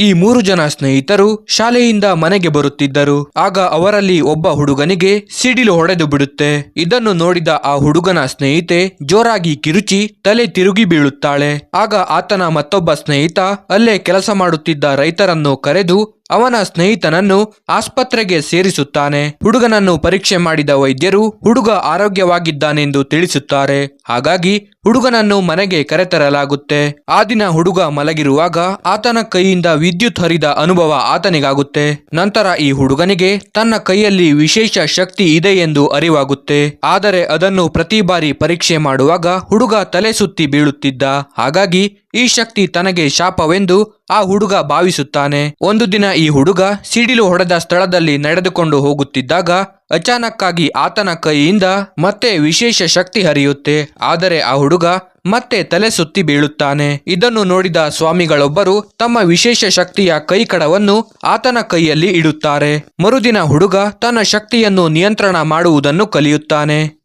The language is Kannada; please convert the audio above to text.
ಈ ಮೂರು ಜನ ಸ್ನೇಹಿತರು ಶಾಲೆಯಿಂದ ಮನೆಗೆ ಬರುತ್ತಿದ್ದರು. ಆಗ ಅವರಲ್ಲಿ ಒಬ್ಬ ಹುಡುಗನಿಗೆ ಸಿಡಿಲು ಹೊಡೆದು ಬಿಡುತ್ತೆ. ಇದನ್ನು ನೋಡಿದ ಆ ಹುಡುಗನ ಸ್ನೇಹಿತೆ ಜೋರಾಗಿ ಕಿರುಚಿ ತಲೆ ತಿರುಗಿ ಬೀಳುತ್ತಾಳೆ. ಆಗ ಆತನ ಮತ್ತೊಬ್ಬ ಸ್ನೇಹಿತ ಅಲ್ಲೇ ಕೆಲಸ ಮಾಡುತ್ತಿದ್ದ ರೈತರನ್ನು ಕರೆದು ಅವನ ಸ್ನೇಹಿತನನ್ನು ಆಸ್ಪತ್ರೆಗೆ ಸೇರಿಸುತ್ತಾನೆ. ಹುಡುಗನನ್ನು ಪರೀಕ್ಷೆ ಮಾಡಿದ ವೈದ್ಯರು ಹುಡುಗ ಆರೋಗ್ಯವಾಗಿದ್ದಾನೆಂದು ತಿಳಿಸುತ್ತಾರೆ. ಹಾಗಾಗಿ ಹುಡುಗನನ್ನು ಮನೆಗೆ ಕರೆತರಲಾಗುತ್ತೆ. ಆ ದಿನ ಹುಡುಗ ಮಲಗಿರುವಾಗ ಆತನ ಕೈಯಿಂದ ವಿದ್ಯುತ್ ಹರಿದ ಅನುಭವ ಆತನಿಗಾಗುತ್ತೆ. ನಂತರ ಈ ಹುಡುಗನಿಗೆ ತನ್ನ ಕೈಯಲ್ಲಿ ವಿಶೇಷ ಶಕ್ತಿ ಇದೆ ಎಂದು ಅರಿವಾಗುತ್ತೆ. ಆದರೆ ಅದನ್ನು ಪ್ರತಿ ಬಾರಿ ಪರೀಕ್ಷೆ ಮಾಡುವಾಗ ಹುಡುಗ ತಲೆ ಸುತ್ತಿ ಬೀಳುತ್ತಿದ್ದ. ಹಾಗಾಗಿ ಈ ಶಕ್ತಿ ತನಗೆ ಶಾಪವೆಂದು ಆ ಹುಡುಗ ಭಾವಿಸುತ್ತಾನೆ. ಒಂದು ದಿನ ಈ ಹುಡುಗ ಸಿಡಿಲು ಹೊಡೆದ ಸ್ಥಳದಲ್ಲಿ ನಡೆದುಕೊಂಡು ಹೋಗುತ್ತಿದ್ದಾಗ ಅಚಾನಕ್ಕಾಗಿ ಆತನ ಕೈಯಿಂದ ಮತ್ತೆ ವಿಶೇಷ ಶಕ್ತಿ ಹರಿಯುತ್ತೆ. ಆದರೆ ಆ ಹುಡುಗ ಮತ್ತೆ ತಲೆ ಸುತ್ತಿ ಬೀಳುತ್ತಾನೆ. ಇದನ್ನು ನೋಡಿದ ಸ್ವಾಮಿಗಳೊಬ್ಬರು ತಮ್ಮ ವಿಶೇಷ ಶಕ್ತಿಯ ಕೈಕಡವನ್ನು ಆತನ ಕೈಯಲ್ಲಿ ಇಡುತ್ತಾರೆ. ಮರುದಿನ ಹುಡುಗ ತನ್ನ ಶಕ್ತಿಯನ್ನು ನಿಯಂತ್ರಣ ಮಾಡುವುದನ್ನು ಕಲಿಯುತ್ತಾನೆ.